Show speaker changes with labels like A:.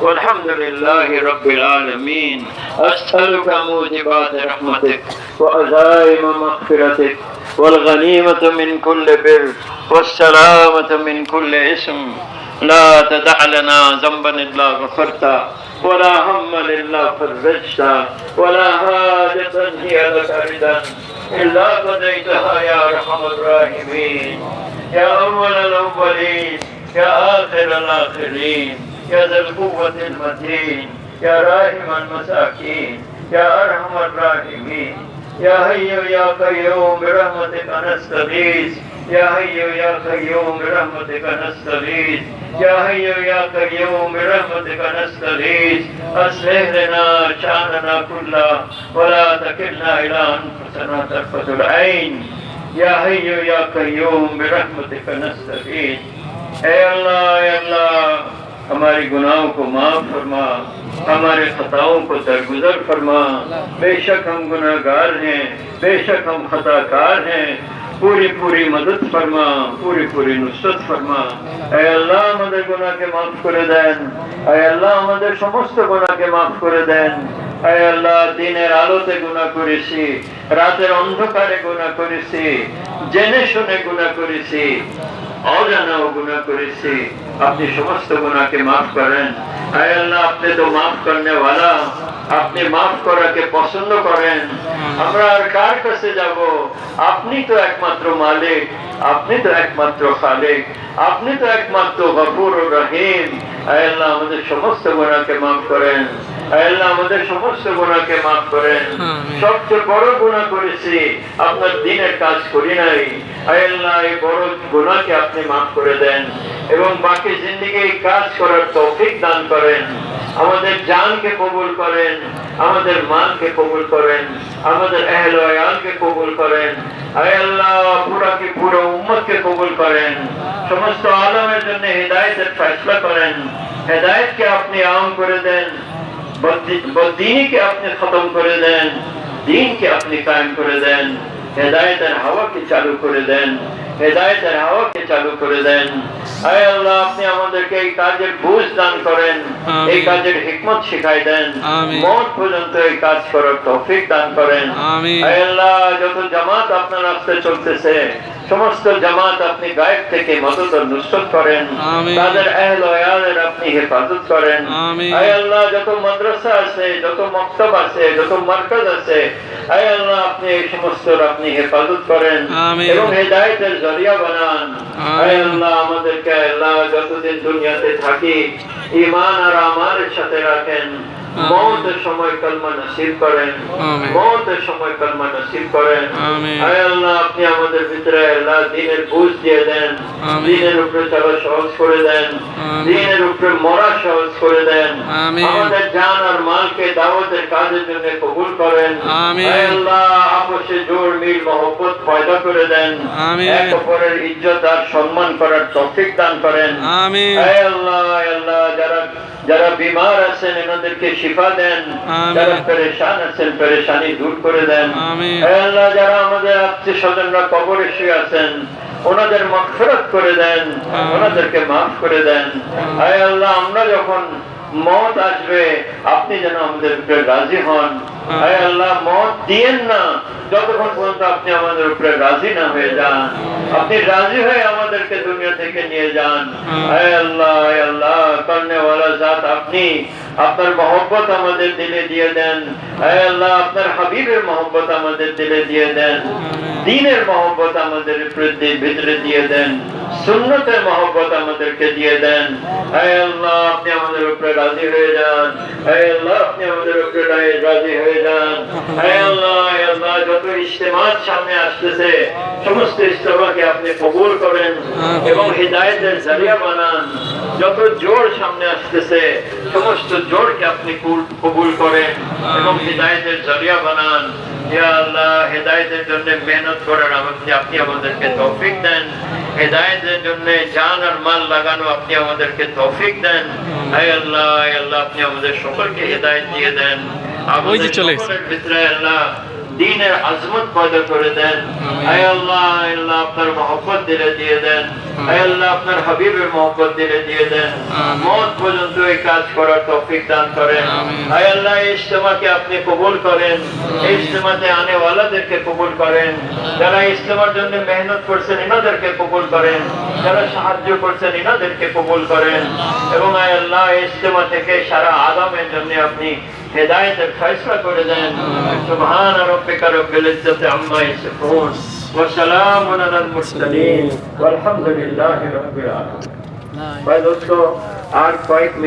A: والحمد لله رب العالمين. أسألك موجبات رحمتك وعزائم مغفرتك والغنيمة من كل بر والسلامة من كل اسم. لا تدع لنا ذنبا إلا غفرته ولا هما إلا فرجته ولا حاجة هي لك ردا إلا قضيتها يا أرحم الراحمين. يا أول الأولين يا آخر الآخرين. يا ذا القوة المتين، يا راحم المساكين، يا أرحم الراحمين. يا حي يا قيوم، برحمتك نستغيث. يا حي يا قيوم، برحمتك نستغيث. يا حي يا قيوم، برحمتك نستغيث. أصلح لنا شأننا كله، ولا تكلنا إلى أنفسنا طرفة العين. يا حي يا قيوم، برحمتك نستغيث. اے اللہ اے اللہ. हमारी गुनाहों को माफ फरमा, हमारे खताओं को दरगुजर फरमा। बेशक हम गुनाहगार हैं, बेशक हम खताकार हैं। पूरी पूरी मदद फरमा पूरी पूरी नुसरत फरमा। আল্লাহ আমাদের গুনাহকে মাফ করে দেন আল্লাহ আমাদের সমস্ত গুনাহকে মাফ করে দেন আল্লাহ দিনের আলোতে গুনাহ করেছি রাতের অন্ধকারে গুনাহ করেছি জেনে শুনে গুনাহ করেছি অজানাও গুনাহ করেছি আপনি সমস্ত গুণাকে মাফ করেন। আল্লাহ, আপনি তো মাফ করনে আপনি মাফ করাকে পছন্দ করেন। আমরা আর কার কাছে যাব? আপনি তো একমাত্র মালিক, আপনি তো একমাত্র খালিক, আপনি তো একমাত্র গফুর রহিম। আল্লাহ, আমাদের সমস্ত গুণাকে মাফ করেন। আল্লাহ আমাদের সমস্ত গুণাকে মাফ করেন। সবচেয়ে বড় গুণা করেছি আপনার দিনের কাজ করি নাই। আয় আল্লাহ এই বড় গুণাকে আপনি মাফ করে দেন এবং বাকি জিন্দিগি এই কাজ করার তৌফিক দান করেন। আমাদের জানকে কবুল করেন আমাদের মানকে কবুল করেন আমাদের আহল আয়ালকে কবুল করেন। আল্লাহ পুরাকে পুরো উম্মতকে কবুল করেন। সমস্ত আলমের জন্য হেদায়েতের ফেসলা করেন। হেদায়েতকে আপনি আম করে দেন। বদ্দিনীকে আপনি খতম করে দেন দিনকে আপনি কায়েম করে দেন হেদায়েতের হাওয়াকে চালু করে দেন হেদায়েতের হাওয়াকে চালু করে দেন আয় আল্লাহ আপনি আমাদেরকে এই কাজের বুঝ দান করেন এই কাজের হিকমত শিখাই দেন। মত পর্যন্ত এই কাজ করার তৌফিক দান করেন। আয় আল্লাহ যত জামাত আপনার রাস্তায় চলতেছে সমস্ত জামাত আপনি গায়েব থেকে মদত ও নুসরত করেন তাদের আহল ওয়ালের আপনি হেফাজত করেন আয় আল্লাহ যত মাদ্রাসা আছে যত মক্তব আছে যত মার্কাজ আছে আয় আল্লাহ আপনি এই সমস্ত আপনি হেফাজত করেন। এবং হেদায়েতের জরিয়া বানান। আয় আল্লাহ আমাদেরকে আল্লাহ যতদিন দুনিয়াতে থাকি ঈমান আর আমালের সাথে রাখেন। মৌতের সময় কলমা নসিব করেন। মৌতের সময় কলমা নসিব করেন। আয় আল্লাহ আপনি আমাদের ভিতরে আল্লাহ দিনের বুঝ দিয়ে দেন। দিনের উপরে চলা সহজ করে দেন। দিনের উপরে মরা সহজ করে দেন। আমাদের জান আর মালকে দাওয়াতের কাজের জন্য কবুল করেন। আয় আল্লাহ আপসে জোর মিল মহব্বত পয়দা করে দেন। এক অপরের ইজ্জত আর সম্মান করার তৌফিক দান করেন। আয় আল্লাহ আল্লাহ যারা যারা বিমার আছেন এনাদেরকে শিফা দেন। যারা পরেশান আছেন পরেশানি দূর করে দেন। আল্লাহ যারা আমাদের আত্মীয় স্বজনরা কবরে শুয়ে আছেন ওনাদের মাফরত করে দেন। ওনাদেরকে মাফ করে দেন আয় আল্লাহ আমরা যখন মত আসবে। আপনি যেন আমাদের উপরে রাজি হন। আয় আল্লাহ মত দিয়েন না। যতক্ষণ পর্যন্ত আপনি আমাদের উপরে রাজি না হয়ে যান। আপনি রাজি হয়ে আমাদেরকে দুনিয়া থেকে নিয়ে যান। আয় আল্লাহ আয় আল্লাহ করনে জাত আপনি। আপনার মহব্বত আমাদের দিলে দিয়ে দেন। আল্লাহ আপনার হাবিবের মহব্বত আমাদের দিলে দিয়ে দেন। দিনের মহব্বত আমাদের ভিতরে দিয়ে দেন। সুন্নতের মহব্বত আমাদেরকে দিয়ে দেন। আল্লাহ আপনি আমাদের উপরে রাজি হয়ে যান। আল্লাহ আপনি আমাদের উপরে রাজি হয়ে যান। আল্লাহ আল্লাহ যত ইজতেমাত সামনে আসতেছে সমস্ত ইজতেমাকে আপনি কবুল করেন এবং হৃদায়তের জারিয়া বানান। যত জোর সামনে আসতেছে সমস্ত জোরকে আপনি কবুল করেন এবং হৃদায়তের জারিয়া বানান। আল্লাহ হেদায়েতের জন্য মেহনত করার আমাকে আপনি আমাদেরকে তৌফিক দেন। হেদায়েতের জন্য জান আর মাল লাগানো আপনি আমাদেরকে তৌফিক দেন। আয় আল্লাহ আল্লাহ আপনি আমাদের সকলকে হেদায়েত দিয়ে দেন। আমাদের সকলের ভিতরে আল্লাহ দিনের আজমত পয়দা করে দেন আল্লাহ আল্লাহ আপনার মহব্বত দিলে দিয়ে দেন আল্লাহ আপনার হাবিবের মহব্বত দিলে দিয়ে দেন মত পর্যন্ত এই কাজ করার তৌফিক দান করেন আল্লাহ ইজতেমাকে আপনি কবুল করেন ইজতেমাতে আনে ওয়ালাদেরকে কবুল করেন যারা ইজতেমার জন্য মেহনত করছেন এনাদেরকে কবুল করেন যারা সাহায্য করছেন এনাদেরকে কবুল করেন এবং আয় আল্লাহ ইজতেমা থেকে সারা আদমের জন্য আপনি হেদায়েতের ফয়সলা করে দেন সুবহান রব্বিকা রব্বিল ইজ্জাতি আম্মা ইয়াসিফুন ওয়া সালামুন আলাল মুরসালিন ওয়ালহামদুলিল্লাহি রাব্বিল আলামিন ভাই দোস্ত আর কয়েক